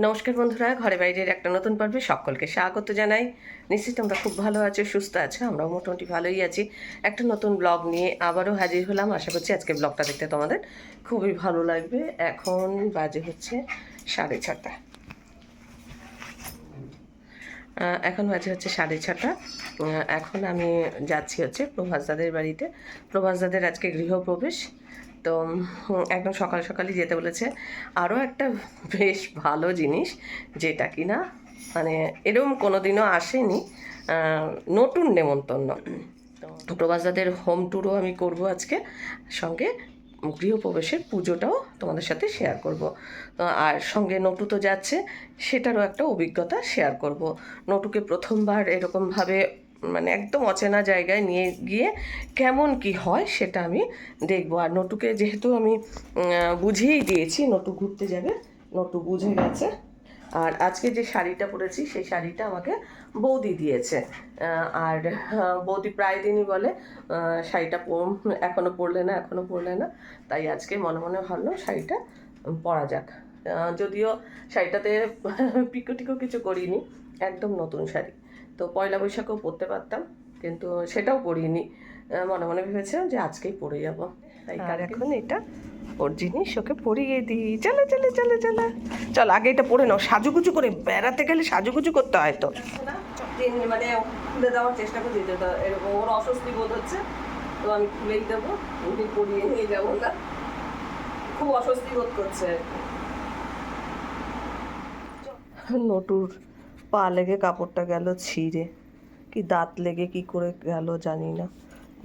নমস্কার বন্ধুরা, ঘরে বাইরের একটা নতুন পর্বে সকলকে স্বাগত জানাই। নিশ্চিত তোমরা খুব ভালো আছো, সুস্থ আছো, আমরাও মোটামুটি ভালোই আছি। একটা নতুন ব্লগ নিয়ে আবারও হাজির হলাম। আশা করছি আজকে ব্লগটা দেখতে তোমাদের খুবই ভালো লাগবে। এখন বাজে হচ্ছে সাড়ে ছটা। এখন বাজে হচ্ছে সাড়ে ছটা। এখন আমি যাচ্ছি হচ্ছে প্রভাসদাদের বাড়িতে। প্রভাসদাদের আজকে গৃহপ্রবেশ। তো একদম সকাল সকালই যেতে বলেছে। আরও একটা বেশ ভালো জিনিস, যেটা কি না মানে এরকম কোনো দিনও আসেনি নতুন নেমন্তন্ন। তো প্রভাসদাদের হোম ট্যুরও আমি করব আজকে, সঙ্গে গৃহপ্রবেশের পুজোটাও তোমাদের সাথে শেয়ার করব। তো আর সঙ্গে নটু তো যাচ্ছে, সেটারও একটা অভিজ্ঞতা শেয়ার করব। নটুকে প্রথমবার এরকমভাবে মানে একদম অচেনা জায়গায় নিয়ে গিয়ে কেমন কি হয় সেটা আমি দেখব। আর নটুকে যেহেতু আমি বুঝিয়েই দিয়েছি, নটু ঘুরতে যাবে, নটু বুঝে গেছে। আর আজকে যে শাড়িটা পরেছি, সেই শাড়িটা আমাকে বৌদি দিয়েছে। আর বৌদি প্রায় দিনই বলে শাড়িটা পর- এখনও পরলে না, এখনও পরলে না। তাই আজকে মনে মনে ভাবলো শাড়িটা পরা যাক। যদিও শাড়িটাতে পিকো টিকো কিছু করিনি, একদম নতুন শাড়ি। তো পয়লা বৈশাখেও পড়তে পারতাম কিন্তু সেটাও পড়িনি। মনে মনে ভেবেছিলাম যে আজকেই পড়ে যাব। তাই আর এখন এটা ওর জিনিস ওকে পরিয়ে দিই। চলো চলো চলো চলো চল আগে এটা পরে নাও। সাজুগুজু করে বেড়াতে গেলে সাজুগুজু করতে হয় তো মানে খুলে দেওয়ার চেষ্টা করে দিতে এরকম ওর অস্বস্তি বোধ হচ্ছে তো আমি খুলেই দেবো উনি পরিয়ে নিয়ে যাব না। খুব অস্বস্তি বোধ করছে নটুর পা লেগে কাপড়টা গেল ছিঁড়ে। কি দাঁত লেগে কি করে গেল জানি না।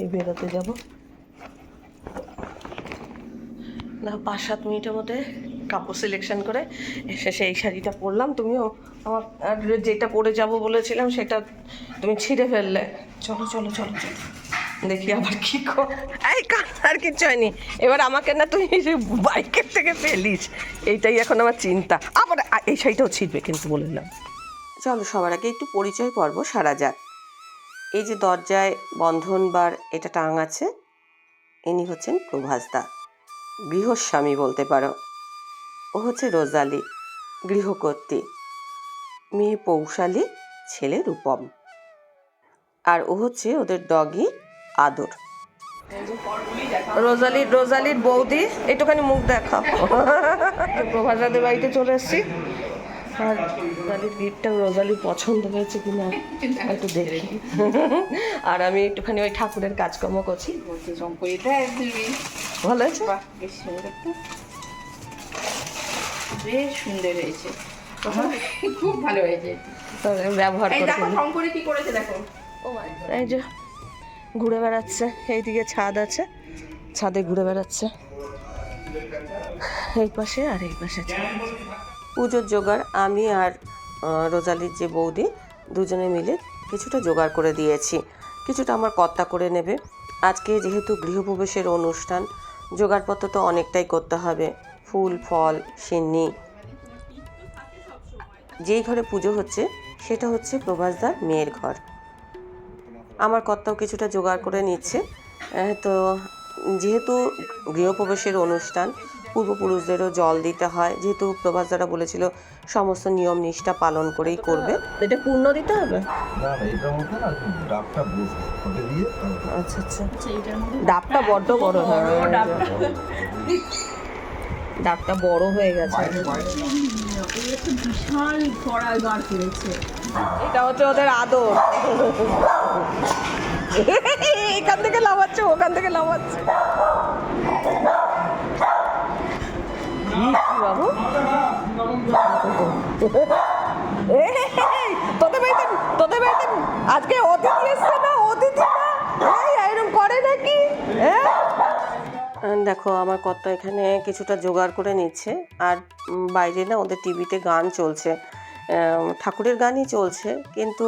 এই বেরোতে যাব। না, পাঁচ সাত মিনিটের মধ্যে কাপড় সিলেকশন করে এসে সেই শাড়িটা পরলাম। তুমিও আমার আর যেটা পরে যাব বলেছিলাম সেটা তুমি ছিঁড়ে ফেললে। চলো চলো চলো চলো। দেখি আবার কি কর। এই আর কিচ্ছু হয়নি। এবার আমাকে না তুই বাইকের থেকে ফেলিস। এইটাই এখন আমার চিন্তা। আবার এই শাড়িটাও ছিঁড়বে কিন্তু বলে দিলাম। চলো, সবার আগে একটু পরিচয় পর্ব সারা যাক। এই যে দরজায় বন্ধন বার এটা টাং আছে, ইনি হচ্ছেন প্রভাসদা গৃহস্বামী বলতে পারো। ও হচ্ছে রোজালি, গৃহকর্ত্রী। মেয়ে পৌশালী, ছেলে রূপম। আর ও হচ্ছে ওদের ডগি আদর। রোজালির রোজালির বৌদি, একটুখানি মুখ দেখাও। প্রভাসাদের বাড়িতে চলে এসেছি। আর রোজালির গিফটটা রোজালির পছন্দ হয়েছে কিনা একটু দেখি। আর আমি একটুখানি ওই ঠাকুরের কাজকর্ম করছি। ভালো আছে বেশ সুন্দর তো বেশ সুন্দর হয়েছে। খুব ভালো হয়েছে। ব্যবহার এই করে কি করেছে দেখো। এই যে ঘুরে বেড়াচ্ছে এইদিকে ছাদ আছে ছাদে ঘুরে বেড়াচ্ছে। এই পাশে আর এই পাশে ছাদ পুজোর জোগাড় আমি আর রোজালির যে বৌদি দুজনে মিলে কিছুটা জোগাড় করে দিয়েছি। কিছুটা আমার কর্তা করে নেবে। আজকে যেহেতু গৃহপ্রবেশের অনুষ্ঠান, জোগাড়পত্র তো অনেকটাই করতে হবে। ফুল, ফল, সিন্নি। যেই ঘরে পুজো হচ্ছে, সেটা হচ্ছে প্রভাসদার মেয়ের ঘর। আমার কর্তাও কিছুটা জোগাড় করে নিচ্ছে। তো যেহেতু গৃহপ্রবেশের অনুষ্ঠান পূর্বপুরুষদেরও জল দিতে হয়। যেহেতু প্রভাস দ্বারা বলেছিল সমস্ত নিয়ম নিষ্ঠা পালন করেই করবে। এটা পূর্ণ দিতে হবে? তারপর আচ্ছা আচ্ছা। ডাবটা বড্ড বড় হয় ডাবটা বড় হয়ে গেছে। বিশাল এটা হচ্ছে ওদের আদর। এখান থেকে লাভাচ্ছে ওখান থেকে লাভাচ্ছে আজকে অতিথি এসছে না, অতিথি এরকম করে নাকি? হ্যাঁ? দেখো, আমার কর্তা এখানে কিছুটা জোগাড় করে নিচ্ছে, আর বাইরে না ওদের টিভিতে গান চলছে। ঠাকুরের গানই চলছে, কিন্তু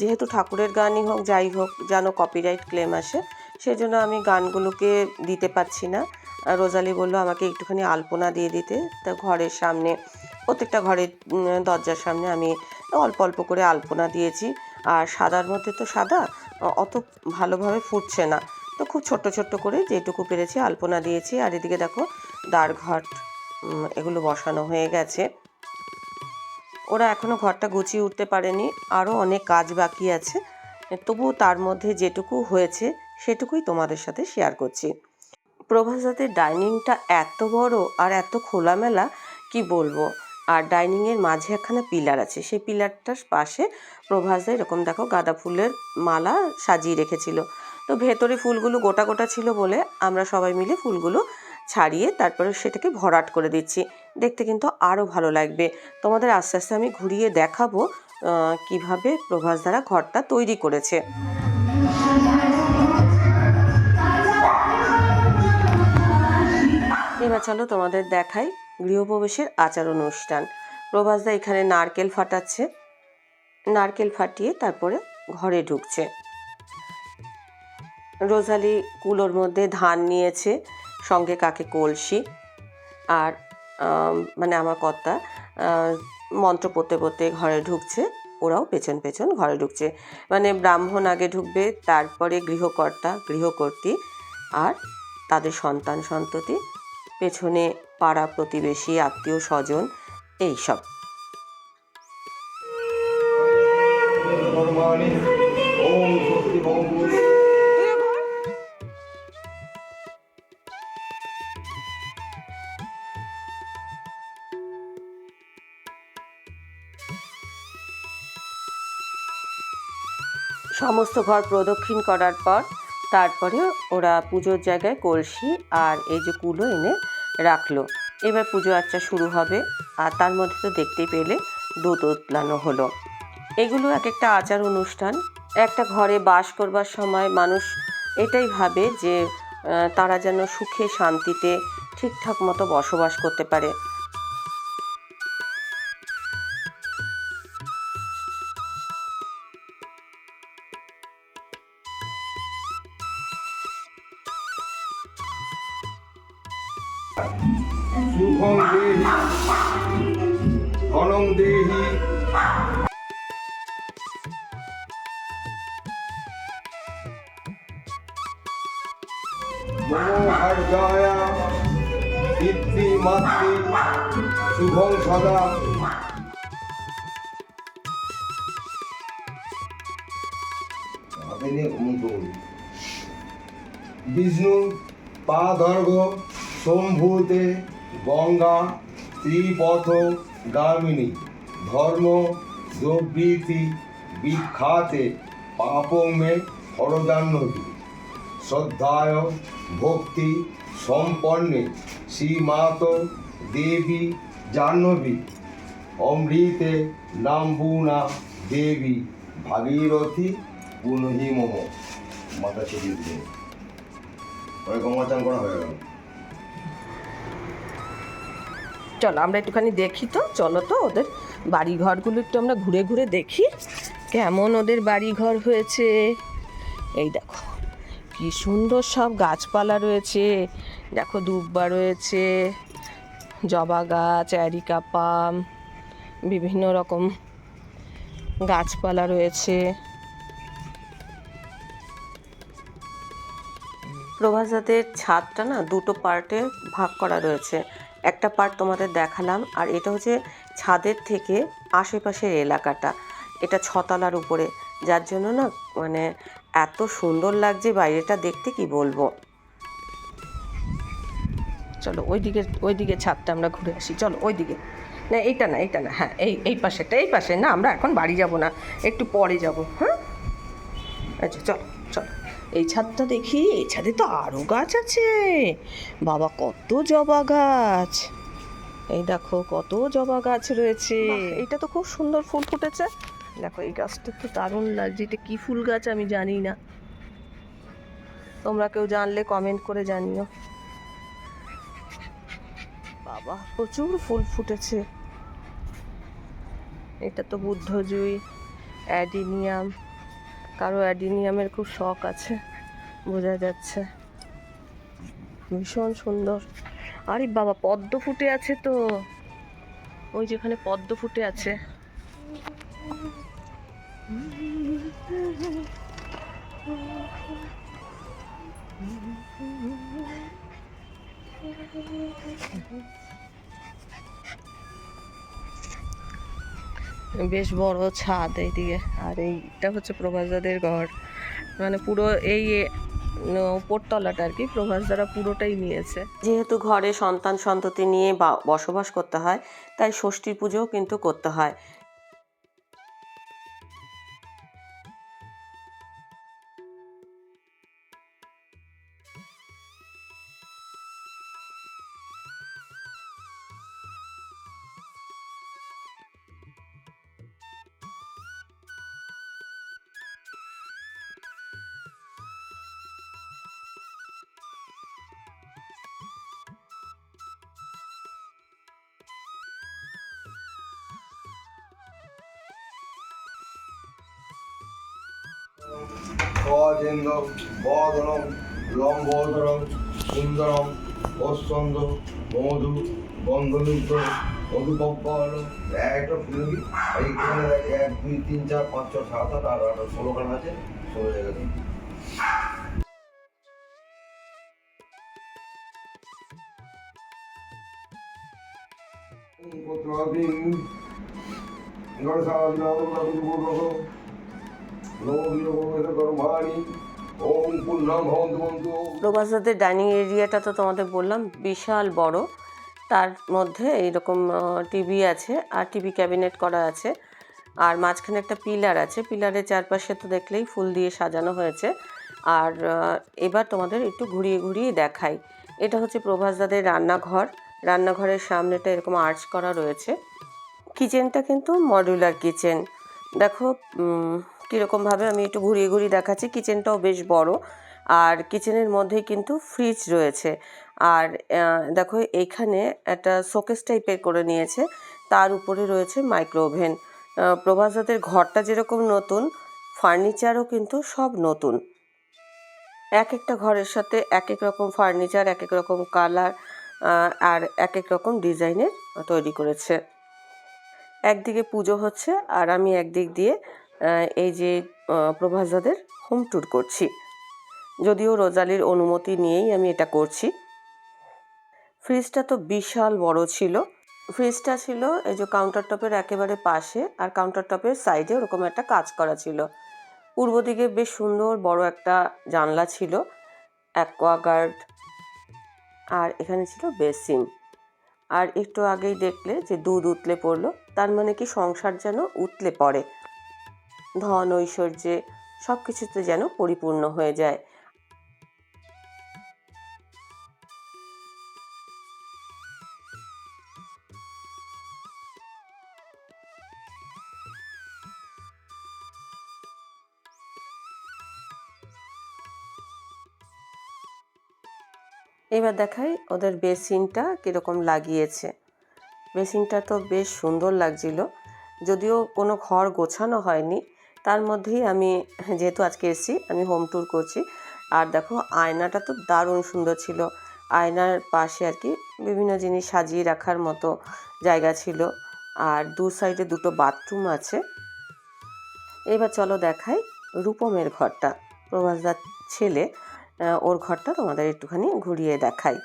যেহেতু ঠাকুরের গানই হোক, যাই হোক, যেন কপিরাইট ক্লেম আসে, সেজন্য আমি গানগুলোকে দিতে পারছি না। রোজালি বলল আমাকে একটুখানি আলপনা দিয়ে দিতে। তা ঘরের সামনে প্রত্যেকটা ঘরের দরজার সামনে আমি অল্প অল্প করে আলপনা দিয়েছি। আর সাদার মধ্যে তো সাদা অত ভালোভাবে ফুটছে না। তো খুব ছোট্ট ছোট্ট করে যেটুকু পেরেছি আলপনা দিয়েছি। আর এদিকে দেখো দ্বার ঘাট উম, এগুলো বসানো হয়ে গেছে। ওরা এখনও ঘরটা গুছিয়ে উঠতে পারেনি। আরও অনেক কাজ বাকি আছে। তবুও তার মধ্যে যেটুকু হয়েছে সেটুকুই তোমাদের সাথে শেয়ার করছি। প্রভাসাদের ডাইনিংটা এত বড় আর এত খোলামেলা, কি বলব? আর ডাইনিংয়ের মাঝে একখানা পিলার আছে। সেই পিলারটার পাশে প্রভাসদা এরকম, দেখো, গাঁদা ফুলের মালা সাজিয়ে রেখেছিল। তো ভেতরে ফুলগুলো গোটা গোটা ছিল বলে আমরা সবাই মিলে ফুলগুলো ছাড়িয়ে তারপরে সেটাকে ভরাট করে দিচ্ছি। দেখতে কিন্তু আরও ভালো লাগবে। তোমাদের আস্তে আস্তে আমি ঘুরিয়ে দেখাবো কীভাবে প্রভাস দ্বারা ঘরটা তৈরি করেছে। এবার চলো তোমাদের দেখাই গৃহপ্রবেশের আচার অনুষ্ঠান। প্রভাসদা এখানে নারকেল ফাটাচ্ছে। নারকেল ফাটিয়ে তারপরে ঘরে ঢুকছে। রোজালি কুলোর মধ্যে ধান নিয়েছে, সঙ্গে কাকে কলসি আর মানে আমার কর্তা মন্ত্র পড়তে পড়তে ঘরে ঢুকছে, ওরাও পেছন পেছন ঘরে ঢুকছে। মানে ব্রাহ্মণ আগে ঢুকবে, তারপরে গৃহকর্তা, গৃহকর্ত্রী আর তাদের সন্তান সন্ততি পেছনে পাড়া প্রতিবেশী, আত্মীয় স্বজন, এইসব। সমস্ত ঘর প্রদক্ষিণ করার পর তারপরে ওরা পুজোর জায়গায় কলসি আর এই যে কুলো এনে রাখল। এবার পুজো আর্চা শুরু হবে আর তার মধ্যে তো দেখতেই পেলে দুধ উতলানো হলো। এগুলো এক একটা আচার অনুষ্ঠান, একটা ঘরে বাস করবার সময় মানুষ এটাই ভাবে যে তারা যেন সুখে শান্তিতে ঠিকঠাক মতো বসবাস করতে পারে। ধনং দেহি মনোহার্যায় পিতৃ মাতৃ শুভং সদা। বিষ্ণু পাদর্ঘ সম্ভূতে গঙ্গা ত্রিপথ গামিনী, ধর্ম, দ্রবৃতি, বিখ্যাতে পাপং মে হরজাহ্নবী। শ্রদ্ধায়, ভক্তি, সম্পন্নে, শ্রীমাত দেবী জাহ্নবী। অমৃতে নাম্বুনা দেবী, ভাগীরথী পুনহি মম মাথা ছড়িয়ে দিলেন পরে গঙ্গা করা হয়ে গেল। চলো, আমরা একটুখানি দেখি তো, চলো তো ওদের বাড়ি ঘরগুলো একটু আমরা ঘুরে ঘুরে দেখি, কেমন ওদের বাড়ি ঘর হয়েছে। এই দেখো, কি সুন্দর সব গাছপালা রয়েছে, দেখো দুব্বা রয়েছে, জবা গাছ, অ্যারিকা পাম, বিভিন্ন রকম গাছপালা রয়েছে। প্রভাসাদের ছাদটা না, দুটো পার্টে ভাগ করা রয়েছে। একটা পার্ট তোমাদের দেখালাম, আর এটা হচ্ছে ছাদের থেকে আশেপাশের এলাকাটা। এটা ছতলার উপরে, যার জন্য না মানে এত সুন্দর লাগছে বাইরেটা, দেখতে কি বলব? চলো ওই দিকে ওইদিকে ওইদিকে ছাদটা আমরা ঘুরে আসি, চলো ওইদিকে। না, এইটা না এইটা না হ্যাঁ এই এই পাশেটা এই পাশে, না, আমরা এখন বাড়ি যাব না, একটু পরে যাব হ্যাঁ? আচ্ছা চলো। এই ছাদটা দেখি, এই ছাদে তো আরও গাছ আছে। বাবা, কত জবা গাছ। এই দেখো, কত জবা গাছ রয়েছে। এটা তো খুব সুন্দর ফুল ফুটেছে। দেখো, এই গাছটা তো দারুণ লাগছে। এটা কি ফুল গাছ আমি জানি না। তোমরা কেউ জানলে কমেন্ট করে জানিও। বাবা, প্রচুর ফুল ফুটেছে। এটা তো বুদ্ধজুই, অ্যাডিনিয়াম কারও অ্যাডিনিয়ামের খুব শখ আছে, বোঝা যাচ্ছে। ভীষণ সুন্দর। আরে বাবা, পদ্ম ফুটে আছে তো। ওই যেখানে পদ্ম ফুটে আছে। বেশ বড় ছাদ এইদিকে। আর এইটা হচ্ছে প্রভাসদাদের ঘর। মানে পুরো এই উপরতলাটা আর কি, প্রভাসদারা পুরোটাই নিয়েছে। যেহেতু ঘরে সন্তান সন্ততি নিয়ে বসবাস করতে হয়, তাই ষষ্ঠী পুজোও কিন্তু করতে হয়। বদনম লম্বোদরম সুন্দরম অস্বন্দ মধু গন্ধযুক্ত মধুপপ্পল একটা ফুলবি এইখানে এক দুই তিন চার পাঁচ ছ সাত আট আট আট ষোলো খান আছে ষোলো জায়গা দিন ওম পূর্ণাম ভবন্তু বন্ধু প্রভাসদাদের ডাইনিং এরিয়াটা তো তোমাদের বললাম, বিশাল বড়। তার মধ্যে এইরকম টিভি আছে আর টিভি ক্যাবিনেট করা আছে। আর মাঝখানে একটা পিলার আছে, পিলারের চারপাশে তো দেখলেই ফুল দিয়ে সাজানো হয়েছে। আর এবার তোমাদের একটু ঘুরিয়ে ঘুরিয়ে দেখাই। এটা হচ্ছে প্রভাসদাদের রান্নাঘর। রান্নাঘরের সামনেটা এরকম আর্চ করা রয়েছে। কিচেনটা কিন্তু মডিউলার কিচেন। দেখো কীরকমভাবে আমি একটু ঘুরিয়ে ঘুরিয়ে দেখাচ্ছি। কিচেনটাও বেশ বড় আর কিচেনের মধ্যে কিন্তু ফ্রিজ রয়েছে। আর দেখো এইখানে একটা শোকেস টাইপের করে নিয়েছে। তার উপরে রয়েছে মাইক্রো ওভেন প্রভাসাদের ঘরটা যেরকম নতুন, ফার্নিচারও কিন্তু সব নতুন। এক একটা ঘরের সাথে এক এক রকম ফার্নিচার এক এক রকম কালার আর এক এক রকম ডিজাইনের তৈরি করেছে। একদিকে পুজো হচ্ছে আর আমি একদিক দিয়ে এই যে প্রভাসদাদের হোম ট্যুর করছি। যদিও রোজালির অনুমতি নিয়েই আমি এটা করছি। ফ্রিজটা তো বিশাল বড় ছিল। ফ্রিজটা ছিল এই যে কাউন্টার টপের একেবারে পাশে আর কাউন্টার টপের সাইডে ওরকম একটা কাজ করা ছিল। পূর্ব দিকে বেশ সুন্দর বড় একটা জানলা ছিল অ্যাকোয়াগার্ড আর এখানে ছিল বেসিন আর একটু আগেই দেখলে যে দুধ উতলে পড়ল, তার মানে কি সংসার যেন উতলে পড়ে। ধন, ঐশ্বর্যে সব কিছুতে যেন পরিপূর্ণ হয়ে যায়। এবার দেখাই ওদের বেসিনটা কীরকম লাগিয়েছে। বেসিনটা তো বেশ সুন্দর লাগছিল, যদিও কোনো ঘর গোছানো হয়নি। তার মধ্যেই আমি যেহেতু আজকে এসেছি, আমি হোম ট্যুর করছি। আর দেখো, আয়নাটা তো দারুণ সুন্দর ছিল। আয়নার পাশে আর কি বিভিন্ন জিনিস সাজিয়ে রাখার মতো জায়গা ছিল। আর দু সাইডে দুটো বাথরুম আছে। এবার চলো দেখাই রূপমের ঘরটা। প্রভাসদার ছেলে ওর ঘরটা তোমাদের একটুখানি ঘুরিয়ে দেখাই।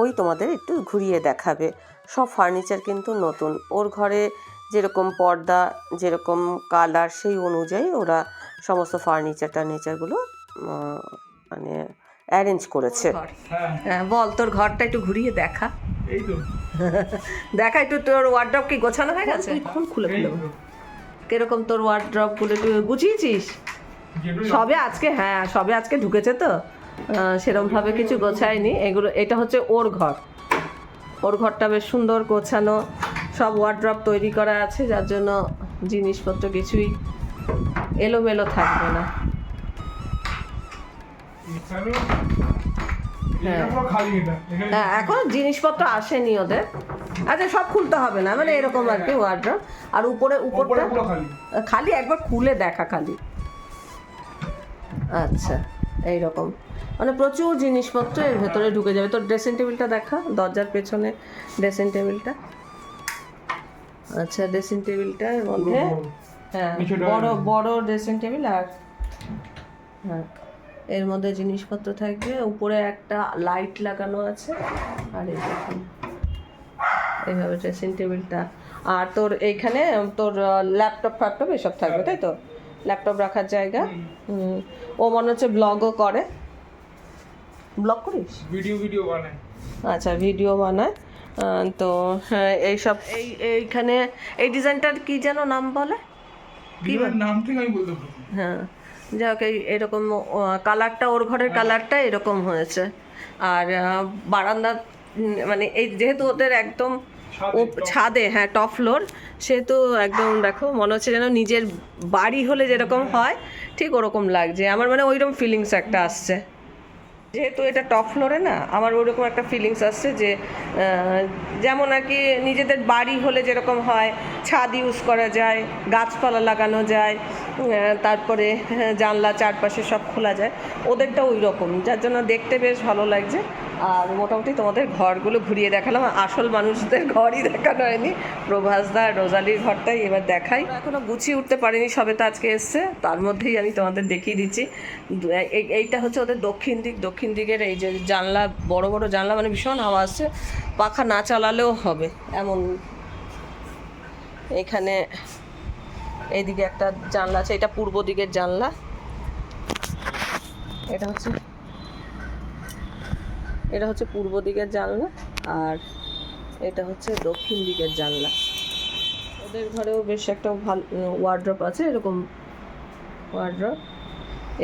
ওই তোমাদের একটু ঘুরিয়ে দেখাবে। সব ফার্নিচার কিন্তু নতুন। ওর ঘরে যেরকম পর্দা যেরকম কালার সেই অনুযায়ী ওরা সমস্ত ফার্নিচার টার্নিচারগুলো মানে অ্যারেঞ্জ করেছে। হ্যাঁ, বল তোর ঘরটা একটু ঘুরিয়ে দেখা। এই তো দেখা একটু তোর ওয়ার্ড্রপ কি গোছানো হয়ে গেছে? এখন খুলে খুলে। কীরকম তোর ওয়ার্ড্রপগুলো একটু গুছিয়েছিস? সবে আজকে হ্যাঁ সবে আজকে ঢুকেছে তো। সেরকম ভাবে কিছু গোছায়নি। এগুলো এটা হচ্ছে ওর ঘর। ওর ঘরটা বেশ সুন্দর গোছানো। সব ওয়ার্ড্রপ তৈরি করা আছে যার জন্য জিনিসপত্র কিছুই এলোমেলো থাকবে না। হ্যাঁ। এখানে হ্যাঁ এখন জিনিসপত্র আসেনি ওদের। আচ্ছা সব খুলতে হবে না মানে এরকম আর কি ওয়ার্ড্রপ আর উপরে উপরে উপরটা খালি। খালি একবার খুলে দেখা খালি। আচ্ছা এইরকম। মানে প্রচুর জিনিসপত্র এর ভেতরে ঢুকে যাবে। তোর ড্রেসিং টেবিলটা দেখা দরজার পেছনে ড্রেসিং টেবিলটা আচ্ছা ড্রেসিং টেবিলটার মধ্যে। হ্যাঁ বড় বড় ড্রেসিং টেবিল আর হ্যাঁ এর মধ্যে জিনিসপত্র থাকবে। উপরে একটা লাইট লাগানো আছে। আর এই দেখুন এইভাবে ড্রেসিং টেবিলটা আর তোর এইখানে তোর ল্যাপটপ ফ্যাপটপ এসব থাকবে তাই তো? ল্যাপটপ রাখার জায়গা। ও মনে হচ্ছে ব্লগও করে। ব্লগ করিস? ভিডিও ভিডিও বানায়। আচ্ছা ভিডিও বানায়। তো হ্যাঁ এইসব এই এইখানে এই ডিজাইনটার কি যেন নাম বলে? ভিডিওর নাম থেকে আমি বলতে হ্যাঁ যাই হোক এই এরকম কালারটা ওর ঘরের কালারটা এরকম হয়েছে। আর বারান্দা মানে এই যেহেতু ওদের একদম ছাদে, হ্যাঁ টপ ফ্লোর সেহেতু একদম দেখো মনে হচ্ছে যেন নিজের বাড়ি হলে যেরকম হয়। ঠিক ওরকম লাগছে। আমার মানে ওইরকম ফিলিংস একটা আসছে। যেহেতু এটা টপ ফ্লোরে না, আমার ওরকম একটা ফিলিংস আসছে যে যেমন আর কি নিজেদের বাড়ি হলে যেরকম হয়, ছাদ ইউজ করা যায়, গাছপালা লাগানো যায় তারপরে জানলা চারপাশে সব খোলা যায় ওদেরটা ওই রকম যার জন্য দেখতে বেশ ভালো লাগছে। আর মোটামুটি তোমাদের ঘরগুলো ঘুরিয়ে দেখালাম। আসল মানুষদের ঘরই দেখানো হয়নি। প্রভাসদা রোজালির ঘরটাই এবার দেখাই। এখনও গুছিয়ে উঠতে পারিনি, সবে তো আজকে এসছে। তার মধ্যেই আমি তোমাদের দেখিয়ে দিচ্ছি। এইটা হচ্ছে ওদের দক্ষিণ দিক। দক্ষিণ দিকের এই যে জানলা, বড় বড় জানলা মানে ভীষণ হাওয়া আসছে। পাখা না চালালেও হবে। এমন। এখানে এইদিকে একটা জানলা আছে। এটা পূর্ব দিকের জানলা। এটা হচ্ছে এটা হচ্ছে পূর্ব দিকের জানলা আর এটা হচ্ছে দক্ষিণ দিকের জানলা। ওদের ঘরেও বেশ একটা ভালো ওয়ার্ড্রপ আছে, এরকম ওয়ার্ড্রপ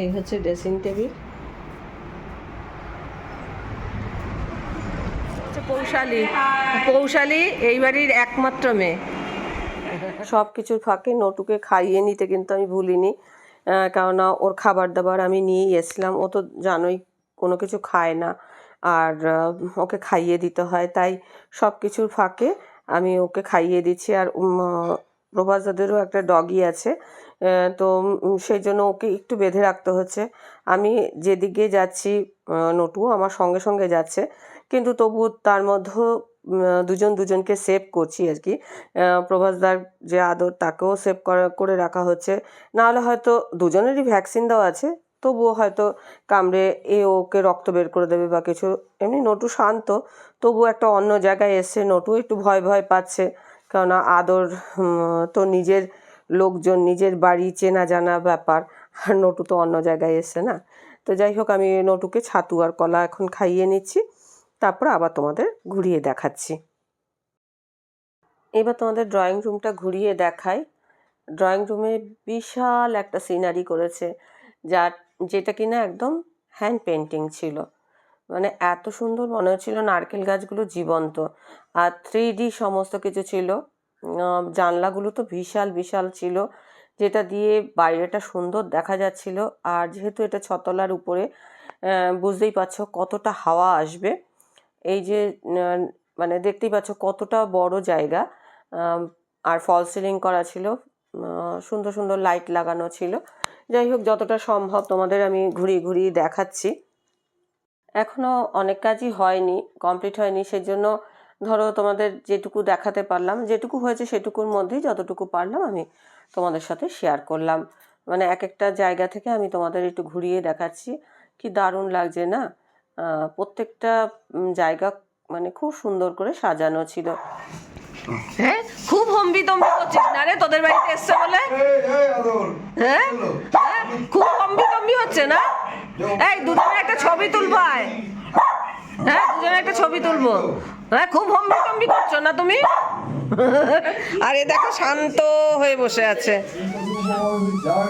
এই হচ্ছে ড্রেসিং টেবিল পৌশালী। পৌশালী এই বাড়ির একমাত্র মেয়ে। সব কিছুর ফাঁকে, নটুকে খাইয়ে নিতে কিন্তু আমি ভুলিনি। কেননা ওর খাবার দাবার আমি নিয়েই এসেছিলাম। ও তো জানোই, কোনো কিছু খায় না। আর ওকে খাইয়ে দিতে হয়। তাই সব কিছুর ফাঁকে আমি ওকে খাইয়ে দিচ্ছি। আর প্রভাস দাদেরও একটা ডগি আছে। তো সেই জন্য ওকে একটু বেঁধে রাখতে হচ্ছে। আমি যেদিকে যাচ্ছি নটু আমার সঙ্গে সঙ্গে যাচ্ছে। কিন্তু তবু তার মধ্যেও দুজন দুজনকে সেভ করছি আর কি। প্রভাসদার যে আদর, তাকেও সেভ করে রাখা হচ্ছে। নাহলে হয়তো দুজনেরই ভ্যাকসিন দেওয়া আছে। তবুও হয়তো কামড়ে এ ওকে রক্ত বের করে দেবে বা কিছু। এমনি নটু শান্ত, তবুও একটা অন্য জায়গায় এসছে। নটু একটু ভয় ভয় পাচ্ছে। কেননা আদর তো নিজের লোকজন, নিজের বাড়ি চেনা জানা ব্যাপার। আর নটু তো অন্য জায়গায় এসছে না। তো যাই হোক, আমি নটুকে ছাতু আর কলা এখন খাইয়ে নিচ্ছি। তারপর আবার তোমাদের ঘুরিয়ে দেখাচ্ছি। এবার তোমাদের ড্রয়িং রুমটা ঘুরিয়ে দেখাই। ড্রয়িং রুমে বিশাল একটা সিনারি করেছে। যার যেটা কিনা একদম হ্যান্ড পেন্টিং ছিল। মানে এত সুন্দর মনে হচ্ছিল নারকেল গাছগুলো জীবন্ত। আর থ্রি ডি সমস্ত কিছু ছিল। জানলাগুলো তো বিশাল বিশাল ছিল। যেটা দিয়ে বাইরেটা সুন্দর দেখা যাচ্ছিল। আর যেহেতু এটা ছতলার উপরে বুঝতেই পারছ কতটা হাওয়া আসবে। এই যে মানে দেখতেই পাচ্ছ কতটা বড় জায়গা। আর ফল সিলিং করা ছিল। সুন্দর সুন্দর লাইট লাগানো ছিল। যাই হোক, যতটা সম্ভব তোমাদের আমি ঘুরিয়ে ঘুরিয়ে দেখাচ্ছি। এখনও অনেক কাজই হয়নি কমপ্লিট হয়নি, সেজন্য ধরো তোমাদের যেটুকু দেখাতে পারলাম, যেটুকু হয়েছে সেটুকুর মধ্যেই যতটুকু পারলাম আমি তোমাদের সাথে শেয়ার করলাম। মানে এক একটা জায়গা থেকে আমি তোমাদের একটু ঘুরিয়ে দেখাচ্ছি। কি দারুণ লাগছে না? প্রত্যেকটা জায়গা মানে খুব সুন্দর করে সাজানো ছিল। হ্যাঁ? খুব হম্বি তম্বি করছিস না রে? তোদের বাড়িতে এসছে বলে। হ্যাঁ? হ্যাঁ? খুব হম্বি তম্বি হচ্ছে না? এই দুজনে একটা ছবি তুলবো হ্যাঁ দুজনে একটা ছবি তুলবো। হ্যাঁ খুব হম্বি তম্বি করছ না তুমি? আরে দেখো শান্ত হয়ে বসে আছে। জানো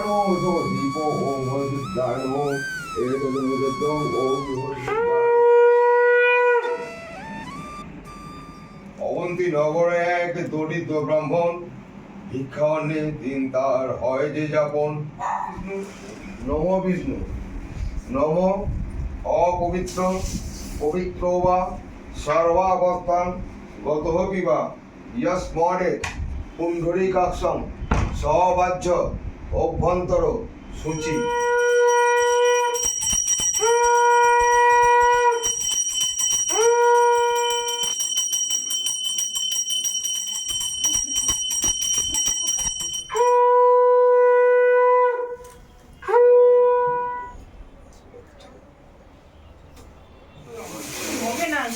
অবন্তী নগরে এক দরিদ্র ব্রাহ্মণ ভিক্ষান্নে দিন তার হয় যে যাপন। নম বিষ্ণু, নম অপবিত্র, পবিত্র বা সর্বাবস্থান গত বিবা ইয়স্মরে পুণ্ডরীকাক্ষম সবাহ্য অভ্যন্তর সূচি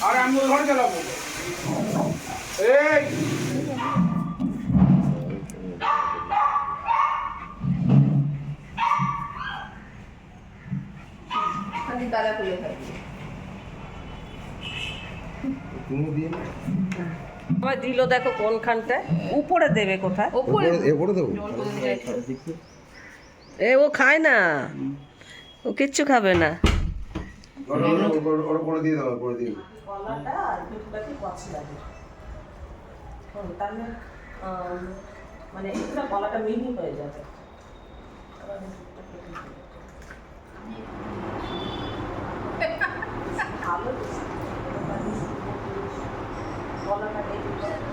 আর আমি ওই ঘরে চালাবো এই তালা খুলে খাই তুমি দিয়ে আমার দিল দেখো কোনখানটায়? উপরে দেবে কোথায়? ওপরে এরপরে দেবো। এ ও খায় না। ও কিচ্ছু খাবে না। মানে এটা গলাটা মিহি হয়ে যাবে। ভালো escola acadêmica.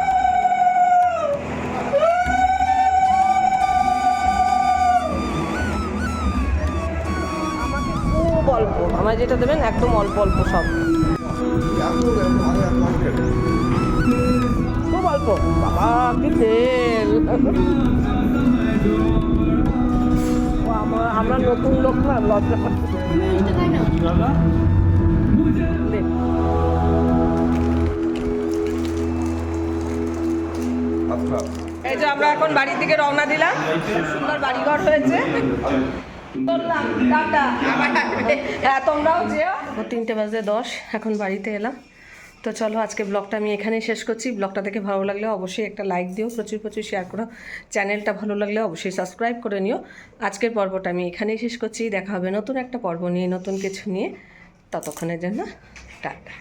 আমায় যেটা দেবেন একদম অল্প অল্প সব। খুব অল্প। বাবা, কি তেল। আমরা নতুন লোক না, লজ্জা এই যে আমরা এখন বাড়ির দিকে রওনা দিলাম। সুন্দর বাড়িঘর হয়েছে। হ্যাঁ তিনটে বাজে দশ, এখন বাড়িতে এলাম। তো চলো, আজকে ব্লগটা আমি এখানেই শেষ করছি। ব্লগটা দেখে ভালো লাগলে অবশ্যই একটা লাইক দিও, প্রচুর প্রচুর শেয়ার করো। চ্যানেলটা ভালো লাগলে অবশ্যই সাবস্ক্রাইব করে নিও। আজকের পর্বটা আমি এখানেই শেষ করছি। দেখা হবে নতুন একটা পর্ব নিয়ে, নতুন কিছু নিয়ে। ততক্ষণের জন্য, টাটা।